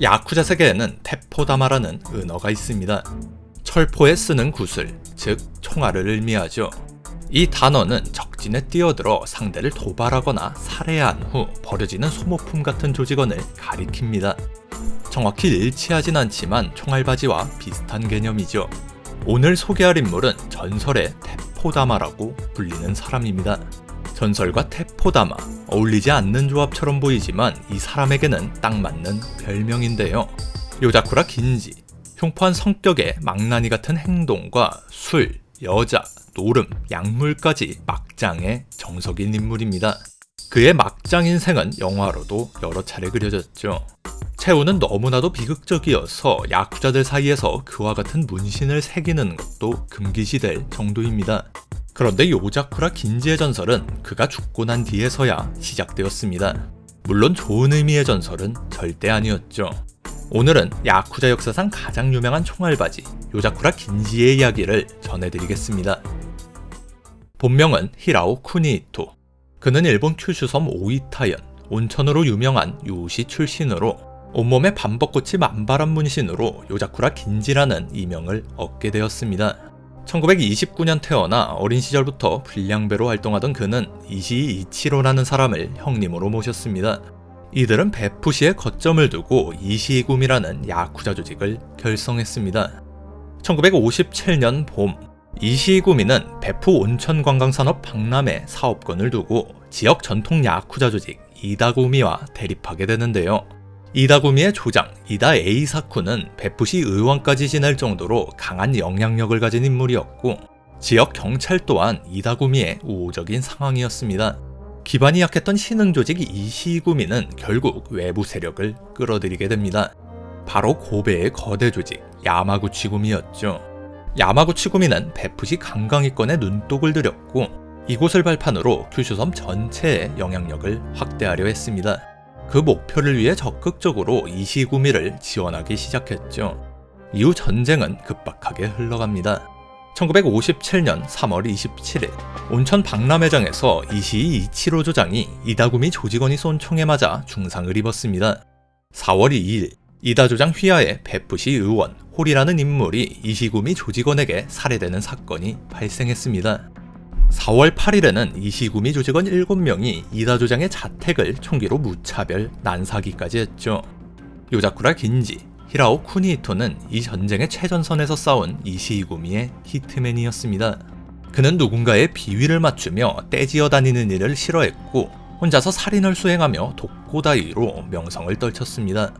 야쿠자 세계에는 테포다마라는 은어가 있습니다. 철포에 쓰는 구슬, 즉 총알을 의미하죠. 이 단어는 적진에 뛰어들어 상대를 도발하거나 살해한 후 버려지는 소모품 같은 조직원을 가리킵니다. 정확히 일치하진 않지만 총알바지와 비슷한 개념이죠. 오늘 소개할 인물은 전설의 테포다마라고 불리는 사람입니다. 전설과 테포다마, 어울리지 않는 조합처럼 보이지만 이 사람에게는 딱 맞는 별명인데요. 요자쿠라 긴지, 흉포한 성격에 망나니 같은 행동과 술, 여자, 노름, 약물까지 막장의 정석인 인물입니다. 그의 막장 인생은 영화로도 여러 차례 그려졌죠. 채우는 너무나도 비극적이어서 야쿠자들 사이에서 그와 같은 문신을 새기는 것도 금기시될 정도입니다. 그런데 요자쿠라 긴지의 전설은 그가 죽고 난 뒤에서야 시작되었습니다. 물론 좋은 의미의 전설은 절대 아니었죠. 오늘은 야쿠자 역사상 가장 유명한 총알바지 요자쿠라 긴지의 이야기를 전해드리겠습니다. 본명은 히라오 쿠니이토. 그는 일본 큐슈섬 오이타현, 온천으로 유명한 유시 출신으로 온몸에 반벚꽃이 만발한 문신으로 요자쿠라 긴지라는 이명을 얻게 되었습니다. 1929년 태어나 어린 시절부터 불량배로 활동하던 그는 이시 이치로라는 사람을 형님으로 모셨습니다. 이들은 베푸시에 거점을 두고 이시이굼이라는 야쿠자 조직을 결성했습니다. 1957년 봄, 이시이굼이는 베푸 온천 관광산업 박람회 사업권을 두고 지역 전통 야쿠자 조직 이다구미와 대립하게 되는데요. 이다구미의 조장 이다 에이사쿠는 베푸시 의원까지 지낼 정도로 강한 영향력을 가진 인물이었고 지역 경찰 또한 이다구미의 우호적인 상황이었습니다. 기반이 약했던 신흥 조직 이시구미는 결국 외부 세력을 끌어들이게 됩니다. 바로 고베의 거대 조직 야마구치구미였죠. 야마구치구미는 베푸시 관광이권에 눈독을 들였고 이곳을 발판으로 큐슈섬 전체의 영향력을 확대하려 했습니다. 그 목표를 위해 적극적으로 이시구미를 지원하기 시작했죠. 이후 전쟁은 급박하게 흘러갑니다. 1957년 3월 27일 온천 박람회장에서 이시 이치로 조장이 이다구미 조직원이 쏜 총에 맞아 중상을 입었습니다. 4월 2일 이다 조장 휘하의 베푸시 의원 홀이라는 인물이 이시구미 조직원에게 살해되는 사건이 발생했습니다. 4월 8일에는 이시구미 조직원 7명이 이다 조장의 자택을 총기로 무차별 난사기까지 했죠. 요자쿠라 긴지, 히라오 쿠니히토는 이 전쟁의 최전선에서 싸운 이시구미의 히트맨이었습니다. 그는 누군가의 비위를 맞추며 떼지어 다니는 일을 싫어했고 혼자서 살인을 수행하며 독고다이로 명성을 떨쳤습니다.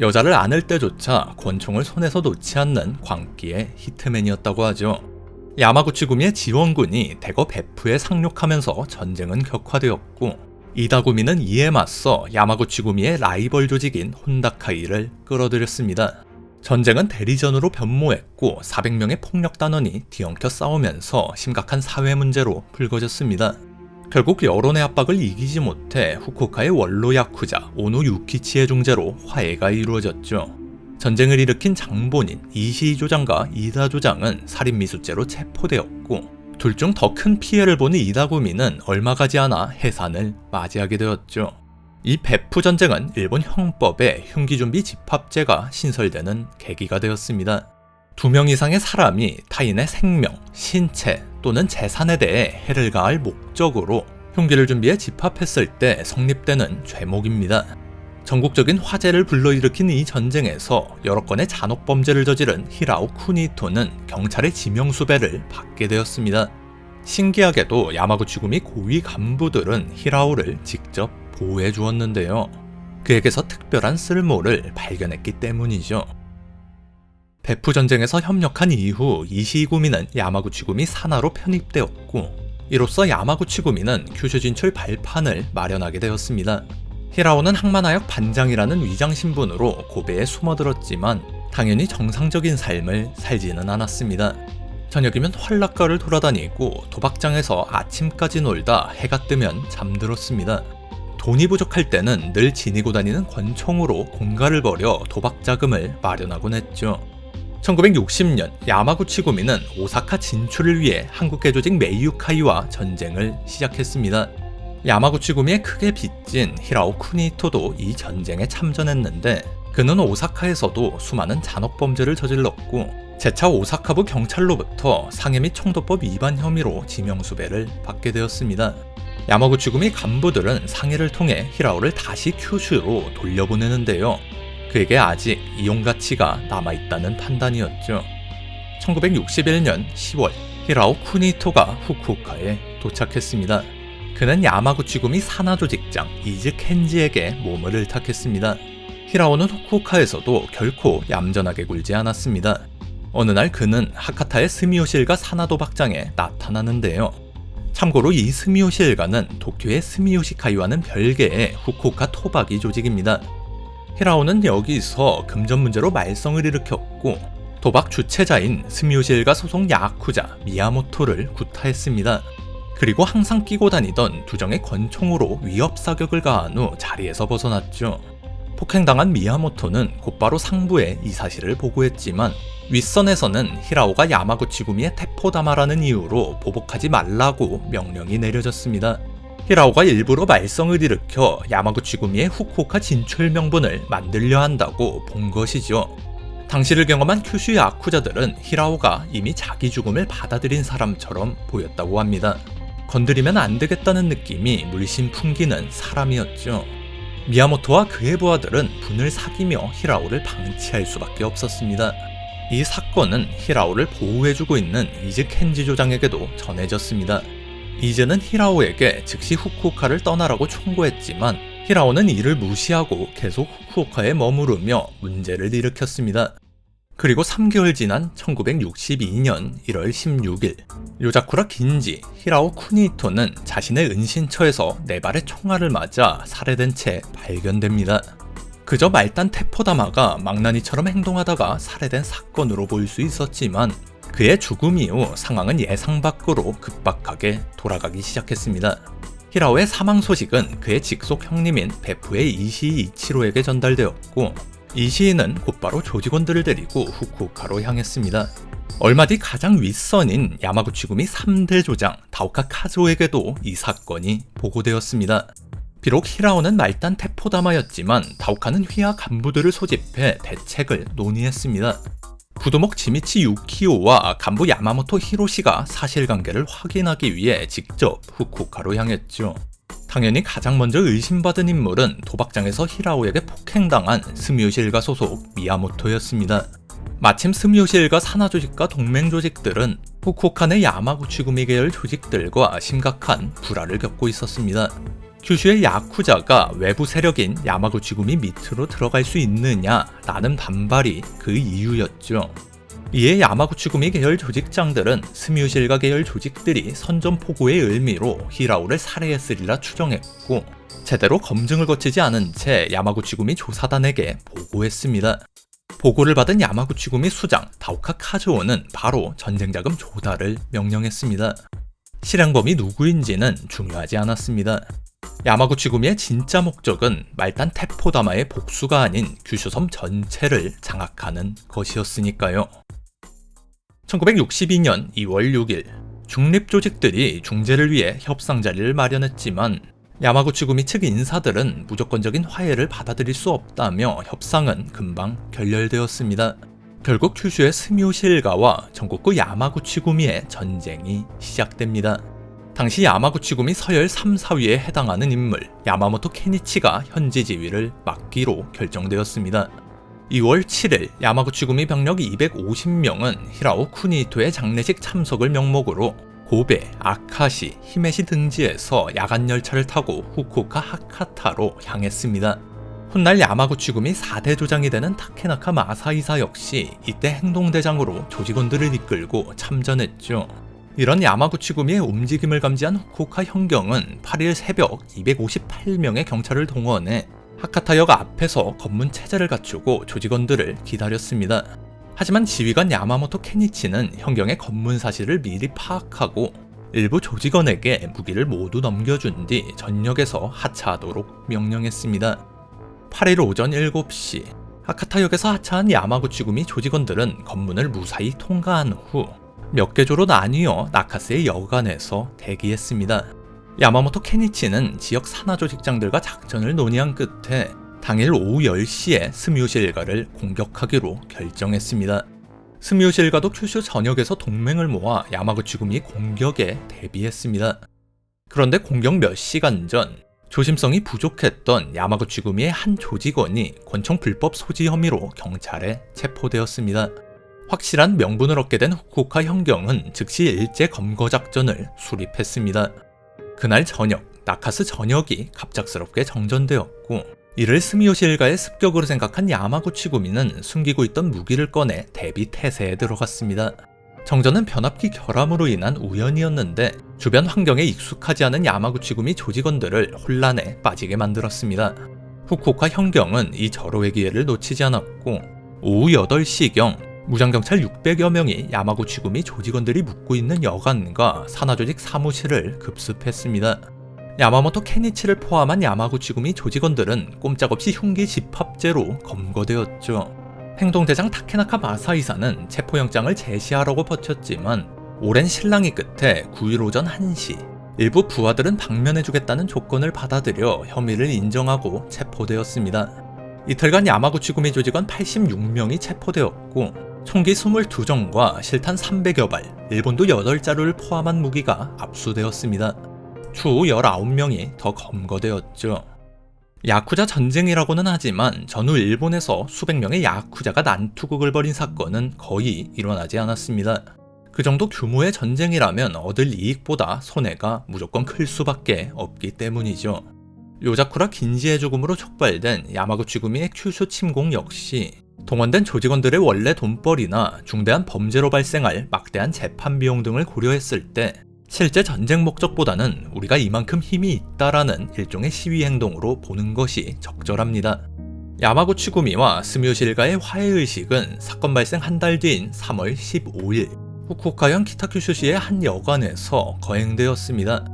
여자를 안을 때조차 권총을 손에서 놓지 않는 광기의 히트맨이었다고 하죠. 야마구치 구미의 지원군이 대거 베프에 상륙하면서 전쟁은 격화되었고 이다구미는 이에 맞서 야마구치 구미의 라이벌 조직인 혼다카이를 끌어들였습니다. 전쟁은 대리전으로 변모했고 400명의 폭력 단원이 뒤엉켜 싸우면서 심각한 사회 문제로 불거졌습니다. 결국 여론의 압박을 이기지 못해 후쿠오카의 원로 야쿠자 오노 유키치의 중재로 화해가 이루어졌죠. 전쟁을 일으킨 장본인 이시 조장과 이다 조장은 살인미수죄로 체포되었고 둘 중 더 큰 피해를 보는 이다구미는 얼마 가지 않아 해산을 맞이하게 되었죠. 이 베프 전쟁은 일본 형법에 흉기준비 집합제가 신설되는 계기가 되었습니다. 두 명 이상의 사람이 타인의 생명, 신체 또는 재산에 대해 해를 가할 목적으로 흉기를 준비해 집합했을 때 성립되는 죄목입니다. 전국적인 화재를 불러일으킨 이 전쟁에서 여러 건의 잔혹 범죄를 저지른 히라오 쿠니토는 경찰의 지명 수배를 받게 되었습니다. 신기하게도 야마구치구미 고위 간부들은 히라오를 직접 보호해 주었는데요. 그에게서 특별한 쓸모를 발견했기 때문이죠. 베프 전쟁에서 협력한 이후 이시구미는 야마구치구미 산하로 편입되었고 이로써 야마구치구미는 큐슈 진출 발판을 마련하게 되었습니다. 히라오는 항만하역 반장이라는 위장 신분으로 고베에 숨어들었지만 당연히 정상적인 삶을 살지는 않았습니다. 저녁이면 활락가를 돌아다니고 도박장에서 아침까지 놀다 해가 뜨면 잠들었습니다. 돈이 부족할 때는 늘 지니고 다니는 권총으로 공가를 벌여 도박 자금을 마련하곤 했죠. 1960년 야마구치구미는 오사카 진출을 위해 한국계 조직 메이유카이와 전쟁을 시작했습니다. 야마구치 구미에 크게 빚진 히라오 쿠니토도 이 전쟁에 참전했는데 그는 오사카에서도 수많은 잔혹 범죄를 저질렀고 재차 오사카부 경찰로부터 상해 및 총도법 위반 혐의로 지명수배를 받게 되었습니다. 야마구치 구미 간부들은 상해를 통해 히라오를 다시 큐슈로 돌려보내는데요. 그에게 아직 이용 가치가 남아있다는 판단이었죠. 1961년 10월 히라오 쿠니토가 후쿠오카에 도착했습니다. 그는 야마구치구미 사나조 직장 이즈 켄지에게 몸을 의탁했습니다. 히라오는 후쿠오카에서도 결코 얌전하게 굴지 않았습니다. 어느 날 그는 하카타의 스미오시 일가 사나도 박장에 나타나는데요. 참고로 이 스미오시 일가는 도쿄의 스미오시카이와는 별개의 후쿠오카 토박이 조직입니다. 히라오는 여기서 금전 문제로 말썽을 일으켰고 도박 주체자인 스미오시 일가 소속 야쿠자 미야모토를 구타했습니다. 그리고 항상 끼고 다니던 두정의 권총으로 위협 사격을 가한 후 자리에서 벗어났죠. 폭행당한 미야모토는 곧바로 상부에 이 사실을 보고했지만 윗선에서는 히라오가 야마구치구미의 테포다마라는 이유로 보복하지 말라고 명령이 내려졌습니다. 히라오가 일부러 말썽을 일으켜 야마구치구미의 후쿠오카 진출 명분을 만들려 한다고 본 것이죠. 당시를 경험한 큐슈 야쿠자들은 히라오가 이미 자기 죽음을 받아들인 사람처럼 보였다고 합니다. 건드리면 안 되겠다는 느낌이 물씬 풍기는 사람이었죠. 미야모토와 그의 부하들은 분을 사귀며 히라오를 방치할 수밖에 없었습니다. 이 사건은 히라오를 보호해주고 있는 이즈 켄지 조장에게도 전해졌습니다. 이즈는 히라오에게 즉시 후쿠오카를 떠나라고 충고했지만 히라오는 이를 무시하고 계속 후쿠오카에 머무르며 문제를 일으켰습니다. 그리고 3개월 지난 1962년 1월 16일 요자쿠라 긴지 히라오 쿠니토는 자신의 은신처에서 네 발의 총알을 맞아 살해된 채 발견됩니다. 그저 말단 테포다마가 망나니처럼 행동하다가 살해된 사건으로 보일 수 있었지만 그의 죽음 이후 상황은 예상 밖으로 급박하게 돌아가기 시작했습니다. 히라오의 사망 소식은 그의 직속 형님인 베프의 이시이 이치로에게 전달되었고 이 시인은 곧바로 조직원들을 데리고 후쿠오카로 향했습니다. 얼마 뒤 가장 윗선인 야마구치구미 3대 조장 다오카 카즈오에게도 이 사건이 보고되었습니다. 비록 히라오는 말단 테포다마였지만 다오카는 휘하 간부들을 소집해 대책을 논의했습니다. 부도목 지미치 유키오와 간부 야마모토 히로시가 사실관계를 확인하기 위해 직접 후쿠오카로 향했죠. 당연히 가장 먼저 의심받은 인물은 도박장에서 히라오에게 폭행당한 스미오시 일가 소속 미야모토였습니다. 마침 스미오시 일가 산하 조직과 동맹 조직들은 후쿠오카 내 야마구치구미 계열 조직들과 심각한 불화를 겪고 있었습니다. 큐슈의 야쿠자가 외부 세력인 야마구치구미 밑으로 들어갈 수 있느냐라는 반발이 그 이유였죠. 이에 야마구치구미 계열 조직장들은 스뮤실가 계열 조직들이 선전포고의 의미로 히라오를 살해했으리라 추정했고 제대로 검증을 거치지 않은 채 야마구치구미 조사단에게 보고했습니다. 보고를 받은 야마구치구미 수장 다오카 카즈오는 바로 전쟁자금 조달을 명령했습니다. 실행범이 누구인지는 중요하지 않았습니다. 야마구치구미의 진짜 목적은 말단 테포다마의 복수가 아닌 규슈섬 전체를 장악하는 것이었으니까요. 1962년 2월 6일 중립 조직들이 중재를 위해 협상 자리를 마련했지만 야마구치 구미 측 인사들은 무조건적인 화해를 받아들일 수 없다며 협상은 금방 결렬되었습니다. 결국 큐슈의 스미오시 일가와 전국구 야마구치 구미의 전쟁이 시작됩니다. 당시 야마구치 구미 서열 3, 4위에 해당하는 인물 야마모토 케니치가 현지 지휘를 맡기로 결정되었습니다. 2월 7일 야마구치구미 병력 250명은 히라오 쿠니토의 장례식 참석을 명목으로 고베, 아카시, 히메시 등지에서 야간 열차를 타고 후쿠오카 하카타로 향했습니다. 훗날 야마구치구미 4대 조장이 되는 타케나카 마사이사 역시 이때 행동대장으로 조직원들을 이끌고 참전했죠. 이런 야마구치구미의 움직임을 감지한 후쿠오카 현경은 8일 새벽 258명의 경찰을 동원해 하카타역 앞에서 검문 체제를 갖추고 조직원들을 기다렸습니다. 하지만 지휘관 야마모토 케니치는 현경의 검문 사실을 미리 파악하고 일부 조직원에게 무기를 모두 넘겨준 뒤 전역에서 하차하도록 명령했습니다. 8일 오전 7시 하카타역에서 하차한 야마구치구미 조직원들은 검문을 무사히 통과한 후 몇 개조로 나뉘어 나카스의 여관에서 대기했습니다. 야마모토 케니치는 지역 산하 조직장들과 작전을 논의한 끝에 당일 오후 10시에 스미우시 일가를 공격하기로 결정했습니다. 스미우시 일가도 큐슈 전역에서 동맹을 모아 야마구치구미 공격에 대비했습니다. 그런데 공격 몇 시간 전 조심성이 부족했던 야마구치구미의 한 조직원이 권총 불법 소지 혐의로 경찰에 체포되었습니다. 확실한 명분을 얻게 된 후쿠오카 현경은 즉시 일제 검거 작전을 수립했습니다. 그날 저녁, 나카스 전역이 갑작스럽게 정전되었고 이를 스미요시 일가의 습격으로 생각한 야마구치구미는 숨기고 있던 무기를 꺼내 대비 태세에 들어갔습니다. 정전은 변압기 결함으로 인한 우연이었는데 주변 환경에 익숙하지 않은 야마구치구미 조직원들을 혼란에 빠지게 만들었습니다. 후쿠오카 현경은 이 절호의 기회를 놓치지 않았고 오후 8시경 무장경찰 600여 명이 야마구치구 미 조직원들이 묵고 있는 여관과 산하조직 사무실을 급습했습니다. 야마모토 케니치를 포함한 야마구치구미 조직원들은 꼼짝없이 흉기 집합제로 검거되었죠. 행동대장 타케나카 마사이사는 체포영장을 제시하라고 버텼지만 오랜 실랑이 끝에 9일 오전 1시 일부 부하들은 방면해주겠다는 조건을 받아들여 혐의를 인정하고 체포되었습니다. 이틀간 야마구치구미 조직원 86명이 체포되었고 총기 22정과 실탄 300여 발, 일본도 8자루를 포함한 무기가 압수되었습니다. 추후 19명이 더 검거되었죠. 야쿠자 전쟁이라고는 하지만 전후 일본에서 수백 명의 야쿠자가 난투극을 벌인 사건은 거의 일어나지 않았습니다. 그 정도 규모의 전쟁이라면 얻을 이익보다 손해가 무조건 클 수밖에 없기 때문이죠. 요자쿠라 긴지의 죽음으로 촉발된 야마구치 구미의 큐슈 침공 역시 동원된 조직원들의 원래 돈벌이나 중대한 범죄로 발생할 막대한 재판 비용 등을 고려했을 때 실제 전쟁 목적보다는 우리가 이만큼 힘이 있다라는 일종의 시위 행동으로 보는 것이 적절합니다. 야마구치 구미와 스뮤실과의 화해의식은 사건 발생 한 달 뒤인 3월 15일 후쿠오카현 키타큐슈시의 한 여관에서 거행되었습니다.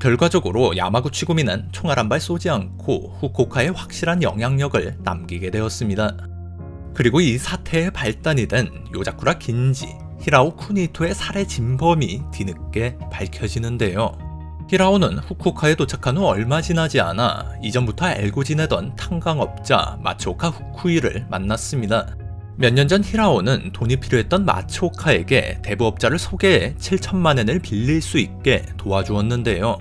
결과적으로 야마구치 구미는 총알 한 발 쏘지 않고 후쿠오카에 확실한 영향력을 남기게 되었습니다. 그리고 이 사태의 발단이 된 요자쿠라 긴지, 히라오 쿠니토의 살해 진범이 뒤늦게 밝혀지는데요. 히라오는 후쿠오카에 도착한 후 얼마 지나지 않아 이전부터 알고 지내던 탄광업자 마츠오카 후쿠이를 만났습니다. 몇 년 전 히라오는 돈이 필요했던 마츠오카에게 대부업자를 소개해 7천만 엔을 빌릴 수 있게 도와주었는데요.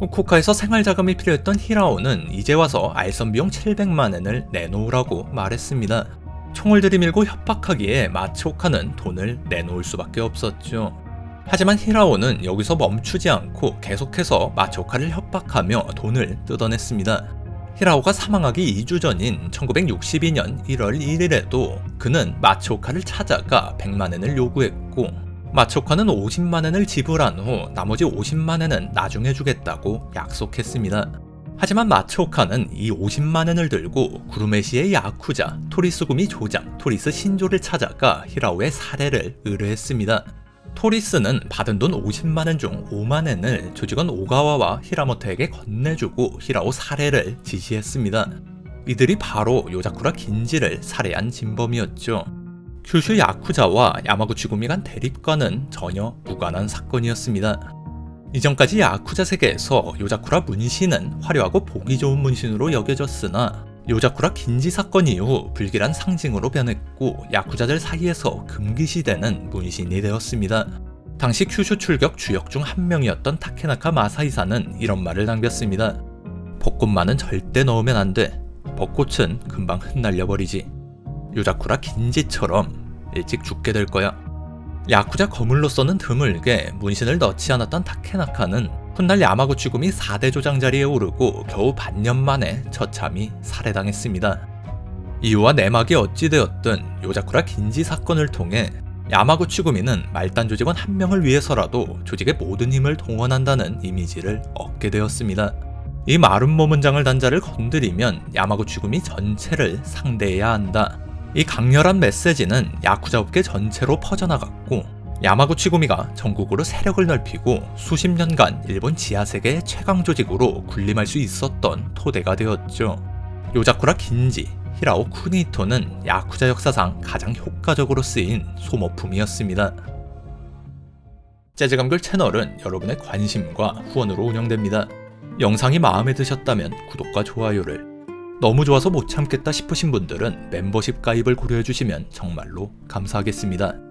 후쿠오카에서 생활자금이 필요했던 히라오는 이제 와서 알선 비용 700만 엔을 내놓으라고 말했습니다. 총을 들이밀고 협박하기에 마츠오카는 돈을 내놓을 수밖에 없었죠. 하지만 히라오는 여기서 멈추지 않고 계속해서 마츠오카를 협박하며 돈을 뜯어냈습니다. 히라오가 사망하기 2주 전인 1962년 1월 1일에도 그는 마츠오카를 찾아가 100만엔을 요구했고 마츠오카는 50만엔을 지불한 후 나머지 50만엔은 나중에 주겠다고 약속했습니다. 하지만 마츠오카는 이 50만엔을 들고 구르메시의 야쿠자 토리스구미 조장 토리스 신조를 찾아가 히라오의 살해를 의뢰했습니다. 토리스는 받은 돈 50만엔 중 5만엔을 조직원 오가와와 히라모토에게 건네주고 히라오 살해를 지시했습니다. 이들이 바로 요자쿠라 긴지를 살해한 진범이었죠. 큐슈 야쿠자와 야마구치구미 간 대립과는 전혀 무관한 사건이었습니다. 이전까지 야쿠자 세계에서 요자쿠라 문신은 화려하고 보기 좋은 문신으로 여겨졌으나 요자쿠라 긴지 사건 이후 불길한 상징으로 변했고 야쿠자들 사이에서 금기시되는 문신이 되었습니다. 당시 큐슈 출격 주역 중 한 명이었던 타케나카 마사이사는 이런 말을 남겼습니다. 벚꽃만은 절대 넣으면 안 돼. 벚꽃은 금방 흩날려 버리지. 요자쿠라 긴지처럼 일찍 죽게 될 거야. 야쿠자 거물로서는 드물게 문신을 넣지 않았던 타케나카는 훗날 야마구치구미 4대 조장 자리에 오르고 겨우 반년 만에 처참히 살해당했습니다. 이유와 내막이 어찌되었든 요자쿠라 긴지 사건을 통해 야마구치 구미는 말단 조직원 한 명을 위해서라도 조직의 모든 힘을 동원한다는 이미지를 얻게 되었습니다. 이 마른 모문장을 단자를 건드리면 야마구치 구미 전체를 상대해야 한다. 이 강렬한 메시지는 야쿠자 업계 전체로 퍼져나갔고 야마구치구미가 전국으로 세력을 넓히고 수십 년간 일본 지하세계의 최강 조직으로 군림할 수 있었던 토대가 되었죠. 요자쿠라 긴지, 히라오 쿠니토는 야쿠자 역사상 가장 효과적으로 쓰인 소모품이었습니다. 재즈감글 채널은 여러분의 관심과 후원으로 운영됩니다. 영상이 마음에 드셨다면 구독과 좋아요를 너무 좋아서 못 참겠다 싶으신 분들은 멤버십 가입을 고려해 주시면 정말로 감사하겠습니다.